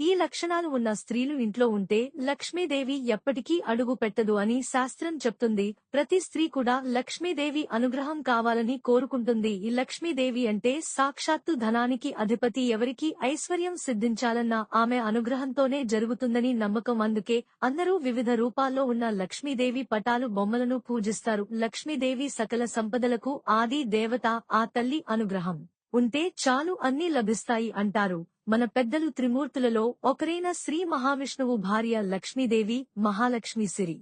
ఈ లక్షణాలు ఉన్న స్త్రీలు ఇంట్లో ఉంటే లక్ష్మీదేవి ఎప్పటికీ అడుగు పెట్టదు అని శాస్త్రం చెప్తుంది. ప్రతి స్త్రీ కూడా లక్ష్మీదేవి అనుగ్రహం కావాలని కోరుకుంటుంది. ఈ లక్ష్మీదేవి అంటే సాక్షాత్తు ధనానికి అధిపతి. ఎవరికి ఐశ్వర్యం సిద్ధించాలన్న ఆమె అనుగ్రహంతోనే జరుగుతుందని నమ్మకం. అందుకే అందరూ వివిధ రూపాల్లో ఉన్న లక్ష్మీదేవి పటాలు బొమ్మలను పూజిస్తారు. లక్ష్మీదేవి సకల సంపదలకు ఆది దేవత ఆ తల్లి అనుగ్రహం. ఉంటే చాలు అన్నీ లభిస్తాయి అంటారు. మన పెద్దలు త్రిమూర్తులలో ఒకరైన శ్రీ మహావిష్ణువు భార్య లక్ష్మీదేవి మహాలక్ష్మి సిరి.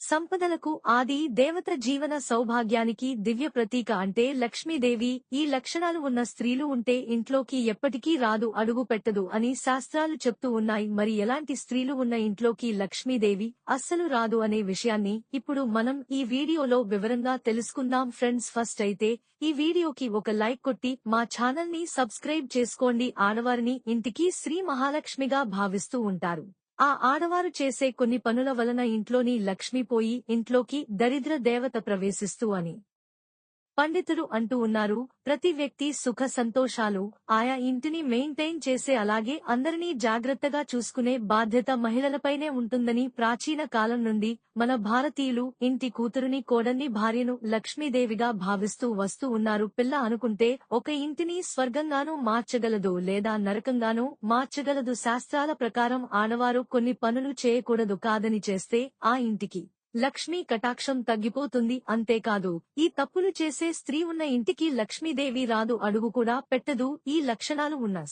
సంపదలకు ఆది దేవత జీవన సౌభాగ్యానికి దివ్య ప్రతీక అంటే లక్ష్మీదేవి. ఈ లక్షణాలు ఉన్న స్త్రీలు ఉంటే ఇంట్లోకి ఎప్పటికీ రాదు అడుగు పెట్టదు అని శాస్త్రాలు చెప్తూ ఉన్నాయి. మరి ఎలాంటి స్త్రీలు ఉన్న ఇంట్లోకి లక్ష్మీదేవి అస్సలు రాదు అనే విషయాన్ని ఇప్పుడు మనం ఈ వీడియోలో వివరంగా తెలుసుకుందాం. ఫ్రెండ్స్ ఫస్ట్ అయితే ఈ వీడియోకి ఒక లైక్ కొట్టి మా ఛానల్ని సబ్స్క్రైబ్ చేసుకోండి. ఆడవారిని ఇంటికి శ్రీ మహాలక్ష్మిగా భావిస్తూ ఉంటారు. ఆ ఆడవారు చేసే కొన్ని పనుల వలన ఇంట్లోని లక్ష్మిపోయి ఇంట్లోకి దరిద్ర దేవత ప్రవేశిస్తూ అని. పండితులు అంటూ ఉన్నారు ప్రతి వ్యక్తి సుఖ సంతోషాలు ఆయా ఇంటిని మెయింటైన్ చేసే అలాగే అందరినీ జాగ్రత్తగా చూసుకునే బాధ్యత మహిళలపైనే ఉంటుందని ప్రాచీన కాలం నుండి మన భారతీయులు ఇంటి కూతురుని కోడన్ని భార్యను లక్ష్మీదేవిగా భావిస్తూ వస్తూ ఉన్నారు. పిల్ల అనుకుంటే ఒక ఇంటిని స్వర్గంగానూ మార్చగలదు లేదా నరకంగానూ మార్చగలదు. శాస్త్రాల ప్రకారం ఆడవారు కొన్ని పనులు చేయకూడదు. కాదని చేస్తే ఆ ఇంటికి లక్ష్మీ కటాక్షం తగ్గిపోతుంది. అంతేకాదు ఈ తప్పులు చేసే స్త్రీ ఉన్న ఇంటికి లక్ష్మీదేవి రాదు అడుగు కూడా పెట్టదు. ఈ లక్షణాలు ఉన్న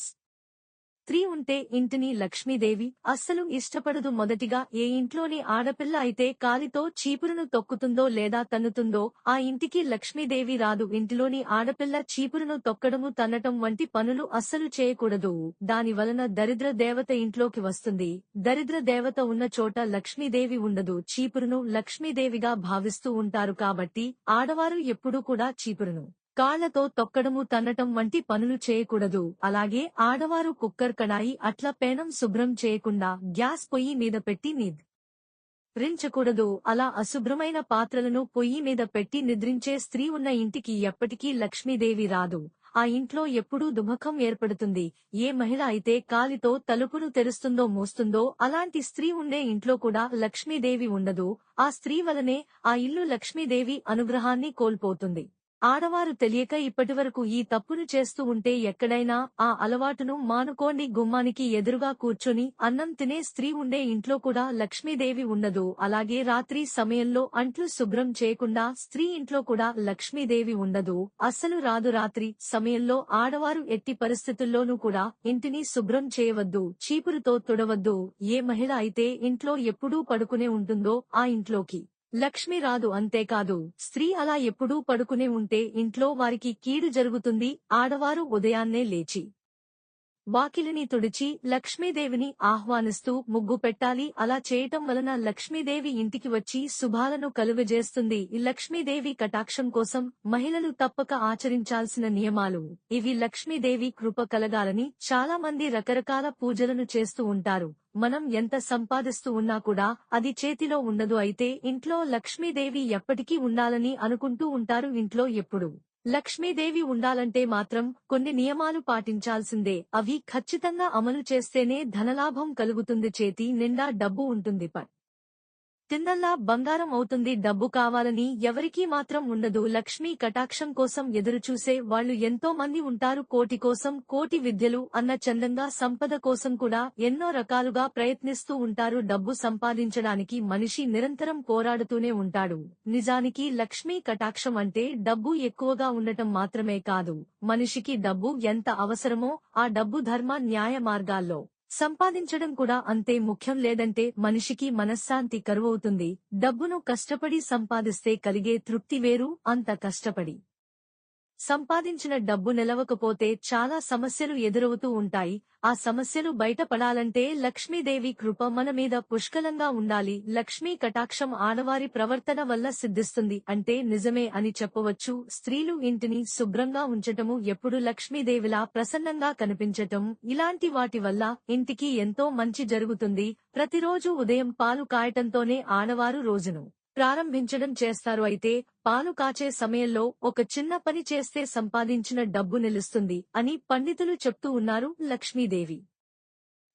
స్త్రీ ఉంటే ఇంటిని లక్ష్మీదేవి అస్సలు ఇష్టపడదు మొదటిగా. ఏ ఇంట్లోని ఆడపిల్ల అయితే కాలితో చీపురును తొక్కుతుందో లేదా తన్నుతుందో ఆ ఇంటికి లక్ష్మీదేవి రాదు. ఇంటిలోని ఆడపిల్ల చీపురును తొక్కడము తన్నటం వంటి పనులు అస్సలు చేయకూడదు. దాని వలన దరిద్ర దేవత ఇంట్లోకి వస్తుంది. దరిద్ర దేవత ఉన్న చోట లక్ష్మీదేవి ఉండదు. చీపురును లక్ష్మీదేవిగా భావిస్తూ ఉంటారు కాబట్టి ఆడవారు ఎప్పుడూ కూడా చీపురును కాళ్ళతో తొక్కడము తన్నటం వంటి పనులు చేయకూడదు. అలాగే ఆడవారు కుక్కర్ కడాయి అట్ల పేనం శుభ్రం చేయకుండా గ్యాస్ పొయ్యి మీద పెట్టి నిద్ రించకూడదు. అలా అశుభ్రమైన పాత్రలను పొయ్యి మీద పెట్టి నిద్రించే స్త్రీ ఉన్న ఇంటికి ఎప్పటికీ లక్ష్మీదేవి రాదు. ఆ ఇంట్లో ఎప్పుడూ దుమఖం ఏర్పడుతుంది. ఏ మహిళ అయితే కాలితో తలుపును తెరుస్తుందో మోస్తుందో అలాంటి స్త్రీ ఉండే ఇంట్లో కూడా లక్ష్మీదేవి ఉండదు. ఆ స్త్రీ వలనే ఆ ఇల్లు లక్ష్మీదేవి అనుగ్రహాన్ని కోల్పోతుంది. ఆడవారు తెలియక ఇప్పటివరకు ఈ తప్పును చేస్తూ ఉంటే ఎక్కడైనా ఆ అలవాటును మానుకోండి. గుమ్మానికి ఎదురుగా కూర్చొని అన్నం తినే స్త్రీ ఉండే ఇంట్లో కూడా లక్ష్మీదేవి ఉండదు. అలాగే రాత్రి సమయంలో అంట్లు శుభ్రం చేయకుండా స్త్రీ ఇంట్లో కూడా లక్ష్మీదేవి ఉండదు. అస్సలు రాదు. రాత్రి సమయంలో ఆడవారు ఎట్టి పరిస్థితుల్లోనూ కూడా ఇంటిని శుభ్రం చేయవద్దు చీపురుతో తుడవద్దు. ఏ మహిళ అయితే ఇంట్లో ఎప్పుడూ పడుకునే ఉంటుందో ఆ ఇంట్లోకి లక్ష్మి రాదు అంతేకాదు. స్త్రీ అలా ఎప్పుడూ పడుకునే ఉంటే ఇంట్లో వారికి కీడు జరుగుతుంది. ఆడవారు ఉదయాన్నే లేచి వాకిలిని తుడిచి లక్ష్మీదేవిని ఆహ్వానిస్తూ ముగ్గు పెట్టాలి. అలా చేయటం వలన లక్ష్మీదేవి ఇంటికి వచ్చి శుభాలను కలుగజేస్తుంది. ఈ లక్ష్మీదేవి కటాక్షం కోసం మహిళలు తప్పక ఆచరించాల్సిన నియమాలు. ఇవి లక్ష్మీదేవి కృప కలగాలని చాలా మంది రకరకాల పూజలను చేస్తూ ఉంటారు. మనం ఎంత సంపాదిస్తూ ఉన్నా కూడా అది చేతిలో ఉండదు. అయితే ఇంట్లో లక్ష్మీదేవి ఎప్పటికీ ఉండాలని అనుకుంటూ ఉంటారు. ఇంట్లో ఎప్పుడు లక్ష్మీదేవి ఉండాలంటే మాత్రం కొన్ని నియమాలు పాటించాల్సిందే. అవి ఖచ్చితంగా అమలు చేస్తేనే ధనలాభం కలుగుతుంది. చేతి నిండా డబ్బు ఉంటుంది. పట్ తిందల్లా బంగారం అవుతుంది డబ్బు కావాలని ఎవరికీ మాత్రం ఉండదు. లక్ష్మీ కటాక్షం కోసం ఎదురుచూసే వాళ్ళు ఎంతో మంది ఉంటారు. కోటి కోసం కోటి విద్యలు అన్న చందంగా సంపద కోసం కూడా ఎన్నో రకాలుగా ప్రయత్నిస్తూ ఉంటారు. డబ్బు సంపాదించడానికి మనిషి నిరంతరం పోరాడుతూనే ఉంటాడు. నిజానికి లక్ష్మీ కటాక్షం అంటే డబ్బు ఎక్కువగా ఉండటం మాత్రమే కాదు. మనిషికి డబ్బు ఎంత అవసరమో ఆ డబ్బు ధర్మ న్యాయ మార్గాల్లో సంపాదించడం కూడా అంతే ముఖ్యం లేదంటే మనిషికి మనశ్శాంతి కరువవుతుంది. డబ్బును కష్టపడి సంపాదిస్తే కలిగే తృప్తి వేరు అంత కష్టపడి. సంపాదించిన డబ్బు నిలవకపోతే చాలా సమస్యలు ఎదురవుతూ ఉంటాయి. ఆ సమస్యలు బయటపడాలంటే లక్ష్మీదేవి కృప మన మీద పుష్కలంగా ఉండాలి. లక్ష్మీ కటాక్షం ఆడవారి ప్రవర్తన వల్ల సిద్ధిస్తుంది. అంటే నిజమే అని చెప్పవచ్చు. స్త్రీలు ఇంటిని శుభ్రంగా ఉంచటము ఎప్పుడు లక్ష్మీదేవిలా ప్రసన్నంగా కనిపించటం ఇలాంటి వాటి వల్ల ఇంటికి ఎంతో మంచి జరుగుతుంది. ప్రతిరోజు ఉదయం పాలు కాయటంతోనే ఆడవారు రోజును ప్రారంభించడం చేస్తారు. అయితే పాలు కాచే సమయంలో ఒక చిన్న పని చేస్తే సంపాదించిన డబ్బు నిలుస్తుంది అని పండితులు చెప్తూ ఉన్నారు లక్ష్మీదేవి.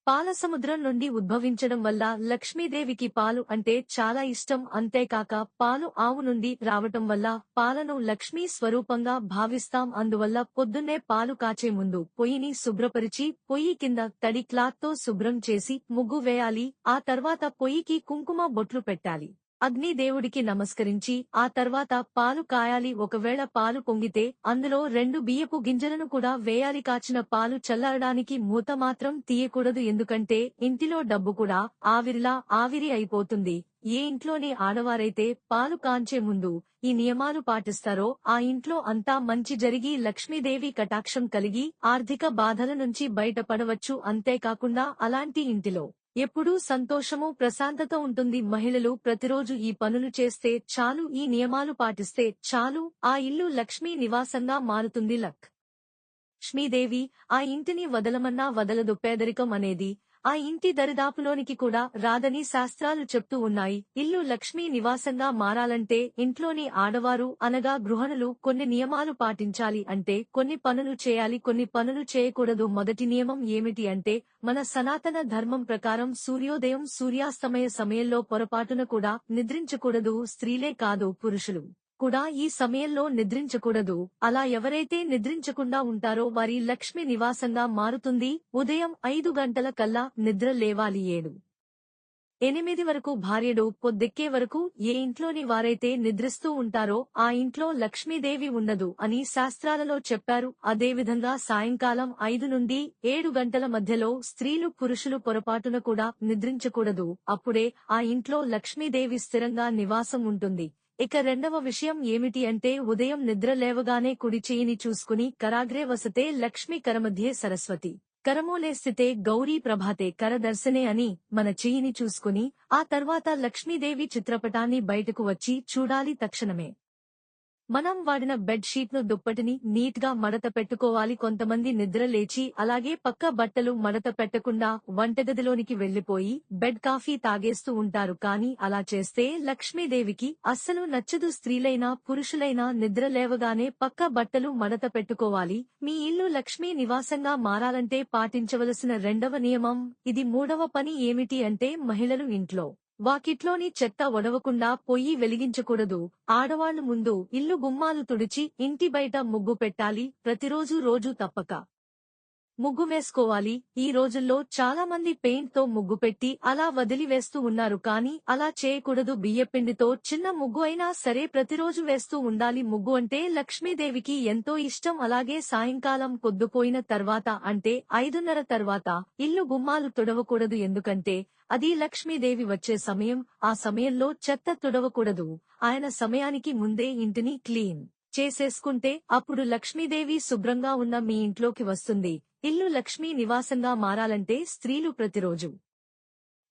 పాల సముద్రం నుండి ఉద్భవించడం వల్ల లక్ష్మీదేవికి పాలు అంటే చాలా ఇష్టం. అంతేకాక పాలు ఆవు నుండి రావటం వల్ల పాలను లక్ష్మీ స్వరూపంగా భావిస్తాం. అందువల్ల పొద్దున్నే పాలు కాచే ముందు పొయ్యిని శుభ్రపరిచి పొయ్యి కింద తడి క్లాత్తో శుభ్రం చేసి ముగ్గు వేయాలి. ఆ తర్వాత పొయ్యికి కుంకుమ బొట్లు పెట్టాలి. అగ్నిదేవుడికి నమస్కరించి ఆ తర్వాత పాలు కాయాలి. ఒకవేళ పాలు పొంగితే అందులో రెండు బియ్యపు గింజలను కూడా వేయాలి. కాచిన పాలు చల్లారడానికి మూత మాత్రం తీయకూడదు. ఎందుకంటే ఇంటిలో డబ్బు కూడా ఆవిరిలా ఆవిరి అయిపోతుంది. ఏ ఇంట్లోని ఆడవారైతే పాలు కాంచే ముందు ఈ నియమాలు పాటిస్తారో ఆ ఇంట్లో అంతా మంచి జరిగి లక్ష్మీదేవి కటాక్షం కలిగి ఆర్థిక బాధల నుంచి బయటపడవచ్చు. అంతేకాకుండా అలాంటి ఇంటిలో ఎప్పుడూ సంతోషము ప్రశాంతత ఉంటుంది. మహిళలు ప్రతిరోజు ఈ పనులు చేస్తే చాలు ఈ నియమాలు పాటిస్తే చాలు ఆ ఇల్లు లక్ష్మీ నివాసంగా మారుతుంది. లక్. లక్ష్మీదేవి ఆ ఇంటిని వదలమన్నా వదలదు. పేదరికం అనేది ఆ ఇంటి దరిదాపులోనికి కూడా రాదని శాస్త్రాలు చెప్తూ ఉన్నాయి. ఇల్లు లక్ష్మీ నివాసంగా మారాలంటే ఇంట్లోని ఆడవారు అనగా గృహణులు కొన్ని నియమాలు పాటించాలి అంటే కొన్ని పనులు చేయాలి కొన్ని పనులు చేయకూడదు. మొదటి నియమం ఏమిటి అంటే మన సనాతన ధర్మం ప్రకారం సూర్యోదయం సూర్యాస్తమయ సమయంలో పొరపాటున కూడా నిద్రించకూడదు. స్త్రీలే కాదు పురుషులు. కూడా ఈ సమయంలో నిద్రించకూడదు. అలా ఎవరైతే నిద్రించకుండా ఉంటారో వారి లక్ష్మి నివాసంగా మారుతుంది. ఉదయం ఐదు గంటల కల్లా నిద్ర లేవాలి ఏడు. ఎనిమిది వరకు భార్యడు పొద్దెక్కే వరకు ఏ ఇంట్లోని వారైతే నిద్రిస్తూ ఉంటారో ఆ ఇంట్లో లక్ష్మీదేవి ఉండదు అని శాస్త్రాలలో చెప్పారు. అదేవిధంగా సాయంకాలం ఐదు నుండి ఏడు గంటల మధ్యలో స్త్రీలు పురుషులు పొరపాటున కూడా నిద్రించకూడదు. అప్పుడే ఆ ఇంట్లో లక్ష్మీదేవి స్థిరంగా నివాసం ఉంటుంది. ఇక రెండవ విషయం ఏమిటి అంటే ఉదయం నిద్ర లేవగానే కుడి చేయిని చూసుకుని కరాగ్రే వసతే లక్ష్మి కరమధ్యే సరస్వతి. కరమూలే స్థితే గౌరీ ప్రభాతే కరదర్శనే అని మన చేయిని చూసుకుని ఆ తర్వాత లక్ష్మీదేవి చిత్రపటాన్ని బయటకు వచ్చి చూడాలి తక్షణమే. మనం వాడిన బెడ్ షీట్ను దుప్పటిని నీట్గా మడత పెట్టుకోవాలి. కొంతమంది నిద్ర లేచి అలాగే పక్క బట్టలు మడత పెట్టకుండా వంటగదిలోనికి వెళ్ళిపోయి బెడ్ కాఫీ తాగేస్తూ ఉంటారు. కానీ అలా చేస్తే లక్ష్మీదేవికి అస్సలు నచ్చదు. స్త్రీలైనా పురుషులైనా నిద్ర లేవగానే పక్క బట్టలు మడత పెట్టుకోవాలి. మీ ఇల్లు లక్ష్మీ నివాసంగా మారాలంటే పాటించవలసిన రెండవ నియమం ఇది మూడవ పని ఏమిటి అంటే మహిళలు ఇంట్లో వాకిట్లోని చెత్త ఒడవకుండా పొయ్యి వెలిగించకూడదు. ఆడవాళ్ళు ముందు ఇల్లు గుమ్మాలు తుడిచి ఇంటి బయట ముగ్గు పెట్టాలి. ప్రతిరోజు రోజు తప్పక. ముగ్గు వేసుకోవాలి. ఈ రోజుల్లో చాలా మంది పెయింట్తో ముగ్గు పెట్టి అలా వదిలివేస్తూ ఉన్నారు కానీ అలా చేయకూడదు. బియ్యపిండితో చిన్న ముగ్గు అయినా సరే ప్రతిరోజు వేస్తూ ఉండాలి. ముగ్గు అంటే లక్ష్మీదేవికి ఎంతో ఇష్టం. అలాగే సాయంకాలం పొద్దుపోయిన తర్వాత అంటే ఐదున్నర తర్వాత ఇల్లు గుమ్మాలు తుడవకూడదు. ఎందుకంటే అది లక్ష్మీదేవి వచ్చే సమయం. ఆ సమయంలో చెత్త తుడవకూడదు. ఆయన సమయానికి ముందే ఇంటిని క్లీన్ చేసేసుకుంటే అప్పుడు లక్ష్మీదేవి శుభ్రంగా ఉన్న మీ ఇంట్లోకి వస్తుంది. ఇల్లు లక్ష్మీ నివాసంగా మారాలంటే స్త్రీలు ప్రతిరోజు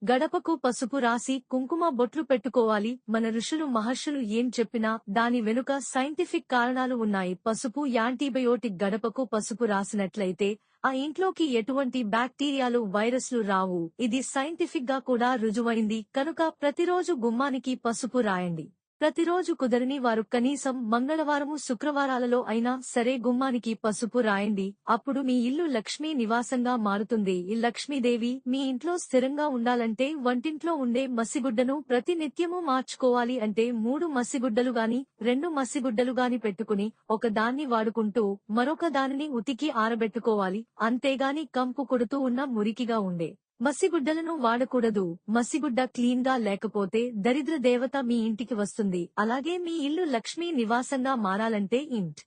గడపకు పసుపు రాసి కుంకుమ బొట్లు పెట్టుకోవాలి. మన ఋషులు మహర్షులు ఏం చెప్పినా దాని వెనుక సైంటిఫిక్ కారణాలు ఉన్నాయి. పసుపు యాంటీబయోటిక్ గడపకు పసుపు రాసినట్లయితే ఆ ఇంట్లోకి ఎటువంటి బ్యాక్టీరియాలు వైరస్లు రావు. ఇది సైంటిఫిక్గా కూడా రుజువైంది. కనుక ప్రతిరోజు గుమ్మానికి పసుపు రాయండి. ప్రతిరోజు కుదరని వారు కనీసం మంగళవారము శుక్రవారాలలో అయినా సరే గుమ్మానికి పసుపు రాయండి. అప్పుడు మీ ఇల్లు లక్ష్మీ నివాసంగా మారుతుంది. ఈ లక్ష్మీదేవి మీ ఇంట్లో స్థిరంగా ఉండాలంటే వంటింట్లో ఉండే మసిగుడ్డను ప్రతి నిత్యము మార్చుకోవాలి అంటే మూడు మసిగుడ్డలు గాని రెండు మసిగుడ్డలు గాని పెట్టుకుని ఒక దాన్ని వాడుకుంటూ మరొక దానిని ఉతికి ఆరబెట్టుకోవాలి. అంతేగాని కంపు కొడుతూ ఉన్న మురికిగా ఉండే మసిగుడ్డలను వాడకూడదు. మసిగుడ్డ క్లీన్గా లేకపోతే దరిద్ర దేవత మీ ఇంటికి వస్తుంది. అలాగే మీ ఇల్లు లక్ష్మీ నివాసంగా మారాలంటే ఇంట్.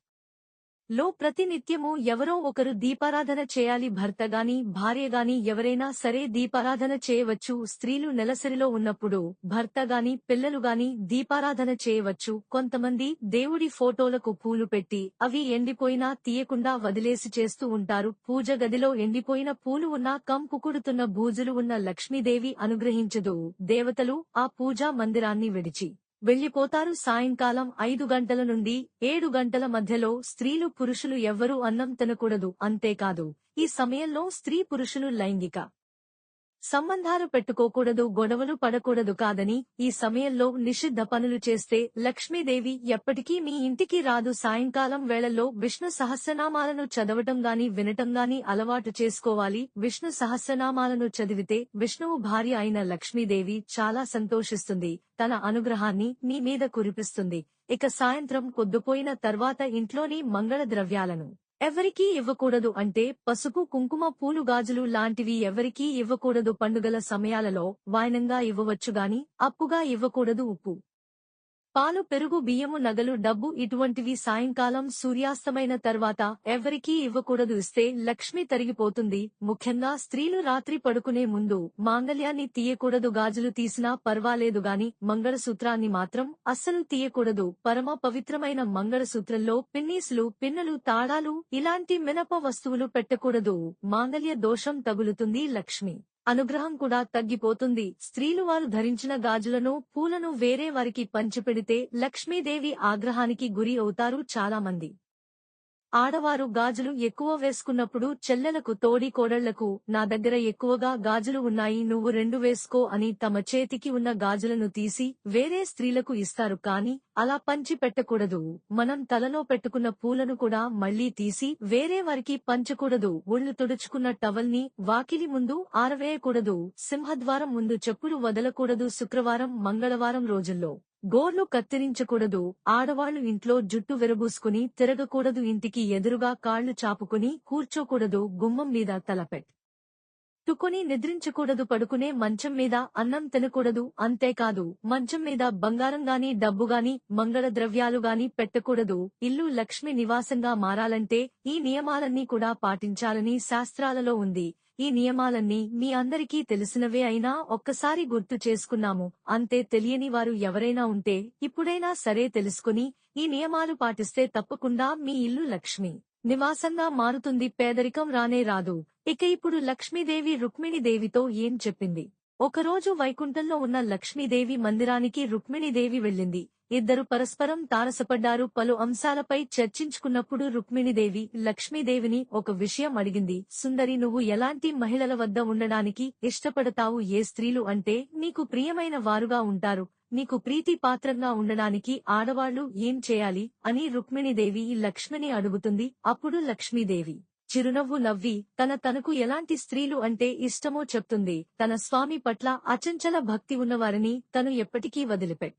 లో ప్రతినిత్యము ఎవరో ఒకరు దీపారాధన చేయాలి భర్తగాని భార్యగాని ఎవరైనా సరే దీపారాధన చేయవచ్చు. స్త్రీలు నెలసరిలో ఉన్నప్పుడు భర్తగాని పిల్లలుగాని దీపారాధన చేయవచ్చు. కొంతమంది దేవుడి ఫోటోలకు పూలు పెట్టి అవి ఎండిపోయినా తీయకుండా వదిలేసి చేస్తూ ఉంటారు. పూజ గదిలో ఎండిపోయిన పూలు ఉన్న కంపుకుడుతున్న బూజులు ఉన్న లక్ష్మీదేవి అనుగ్రహించదు. దేవతలు ఆ పూజా మందిరాన్ని విడిచి వెళ్ళిపోతారు సాయంకాలం ఐదు గంటల నుండి ఏడు గంటల మధ్యలో స్త్రీలు పురుషులు ఎవ్వరూ అన్నం తినకూడదు. అంతేకాదు ఈ సమయంలో స్త్రీ పురుషులు లైంగిక సంబంధాలు పెట్టుకోకూడదు గొడవలు పడకూడదు కాదని ఈ సమయంలో నిషిద్ధ పనులు చేస్తే లక్ష్మీదేవి ఎప్పటికీ మీ ఇంటికి రాదు. సాయంకాలం వేళల్లో విష్ణు సహస్రనామాలను చదవటం గాని వినటం గాని అలవాటు చేసుకోవాలి. విష్ణు సహస్రనామాలను చదివితే విష్ణువు భార్య అయిన లక్ష్మీదేవి చాలా సంతోషిస్తుంది. తన అనుగ్రహాన్ని మీ మీద కురిపిస్తుంది. ఇక సాయంత్రం కొద్దుపోయిన తర్వాత ఇంట్లోని మంగళ ద్రవ్యాలను ఎవరికీ ఇవ్వకూడదు అంటే పసుపు కుంకుమ పూలు గాజులు లాంటివి ఎవరికీ ఇవ్వకూడదు. పండుగల సమయాలలో వాయనంగా ఇవ్వవచ్చుగాని అప్పుగా ఇవ్వకూడదు. ఉప్పు. పాలు పెరుగు బియ్యము నగలు డబ్బు ఇటువంటివి సాయంకాలం సూర్యాస్తమైన తర్వాత ఎవరికీ ఇవ్వకూడదు ఇస్తే లక్ష్మి తరిగిపోతుంది. ముఖ్యంగా స్త్రీలు రాత్రి పడుకునే ముందు మాంగళ్యాన్ని తీయకూడదు గాజులు తీసినా పర్వాలేదు గాని మంగళసూత్రాన్ని మాత్రం అస్సలు తీయకూడదు. పరమ పవిత్రమైన మంగళసూత్రంలో పిన్నీసులు పిన్నలు తాళాలు ఇలాంటి మినప వస్తువులు పెట్టకూడదు. మాంగళ్య దోషం తగులుతుంది లక్ష్మి. అనుగ్రహం కూడా తగ్గిపోతుంది. స్త్రీలు వారు ధరించిన గాజులను పూలను వేరే వారికి పంచిపెడితే లక్ష్మీదేవి ఆగ్రహానికి గురి అవుతారు చాలామంది. ఆడవారు గాజులు ఎక్కువ వేసుకున్నప్పుడు చెల్లెలకు తోడి కోడళ్ళకు నా దగ్గర ఎక్కువగా గాజులు ఉన్నాయి నువ్వు రెండు వేసుకో అని తమ చేతికి ఉన్న గాజులను తీసి వేరే స్త్రీలకు ఇస్తారు. కాని అలా పంచి పెట్టకూడదు. మనం తలలో పెట్టుకున్న పూలను కూడా మళ్ళీ తీసి వేరే వారికి పంచకూడదు. ఒళ్ళు తుడుచుకున్న టవల్ని వాకిలి ముందు ఆరవేయకూడదు. సింహద్వారం ముందు చెప్పులు వదలకూడదు. శుక్రవారం మంగళవారం రోజుల్లో. గోర్లు కత్తిరించకూడదు. ఆడవాళ్ళు ఇంట్లో జుట్టు విరబూసుకుని తిరగకూడదు. ఇంటికి ఎదురుగా కాళ్ళు చాపుకుని కూర్చోకూడదు. గుమ్మం మీద తలపెట్. తుకుని నిద్రించకూడదు పడుకునే మంచం మీద అన్నం తినకూడదు. అంతేకాదు మంచం మీద బంగారం గాని డబ్బు మంగళ పెట్టకూడదు. ఇల్లు లక్ష్మి నివాసంగా మారాలంటే ఈ నియమాలన్నీ కూడా పాటించాలని శాస్త్రాలలో ఉంది. ఈ నియమాలన్నీ మీ అందరికీ తెలిసినవే అయినా ఒక్కసారి గుర్తు చేసుకున్నాము. అంతే తెలియని వారు ఎవరైనా ఉంటే ఇప్పుడైనా సరే తెలుసుకుని ఈ నియమాలు పాటిస్తే తప్పకుండా మీ ఇల్లు లక్ష్మి. నివాసంగా మారుతుంది. పేదరికం రానే రాదు. ఇక ఇప్పుడు లక్ష్మీదేవి రుక్మిణీదేవితో ఏం చెప్పింది? ఒకరోజు వైకుంఠంలో ఉన్న లక్ష్మీదేవి మందిరానికి రుక్మిణీదేవి వెళ్ళింది. ఇద్దరు పరస్పరం తారసపడ్డారు. పలు అంశాలపై చర్చించుకున్నప్పుడు రుక్మిణీదేవి లక్ష్మీదేవిని ఒక విషయం అడిగింది. సుందరి నువ్వు ఎలాంటి మహిళల వద్ద ఉండడానికి ఇష్టపడతావు? ఏ స్త్రీలు అంటే నీకు ప్రియమైన వారుగా ఉంటారు. నీకు ప్రీతి పాత్రంగా ఉండడానికి ఆడవాళ్ళు ఏం చేయాలి? అని రుక్మిణీదేవి లక్ష్మిని అడుగుతుంది. అప్పుడు లక్ష్మీదేవి చిరునవ్వు నవ్వి తన తనకు ఎలాంటి స్త్రీలు అంటే ఇష్టమో చెప్తుంది. తన స్వామి పట్ల అచంచల భక్తి ఉన్నవారిని తను ఎప్పటికీ వదిలిపెట్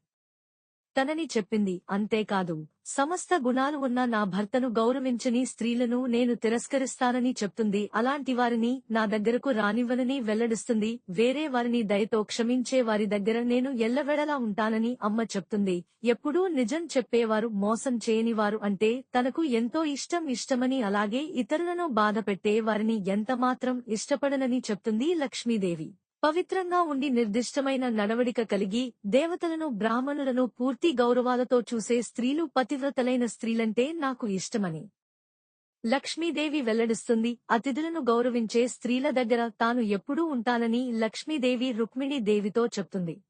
తనని చెప్పింది అంతేకాదు. సమస్త గుణాలు ఉన్న నా భర్తను గౌరవించని స్త్రీలను నేను తిరస్కరిస్తానని చెప్తుంది. అలాంటి వారిని నా దగ్గరకు రానివ్వనని వెల్లడిస్తుంది. వేరే వారిని దయతో క్షమించే వారి దగ్గర నేను ఎల్లవెడలా ఉంటానని అమ్మ చెప్తుంది. ఎప్పుడూ నిజం చెప్పేవారు మోసం చేయనివారు అంటే తనకు ఎంతో ఇష్టం ఇష్టమని అలాగే ఇతరులను బాధపెట్టే వారిని ఎంతమాత్రం ఇష్టపడనని చెప్తుంది లక్ష్మీదేవి. పవిత్రంగా ఉండి నిర్దిష్టమైన నడవడిక కలిగి దేవతలను బ్రాహ్మణులను పూర్తి గౌరవాలతో చూసే స్త్రీలు పతివ్రతలైన స్త్రీలంటే నాకు ఇష్టమని. లక్ష్మీదేవి వెల్లడిస్తుంది అతిథులను గౌరవించే స్త్రీల దగ్గర తాను ఎప్పుడూ ఉంటానని లక్ష్మీదేవి రుక్మిణీదేవితో చెప్తుంది.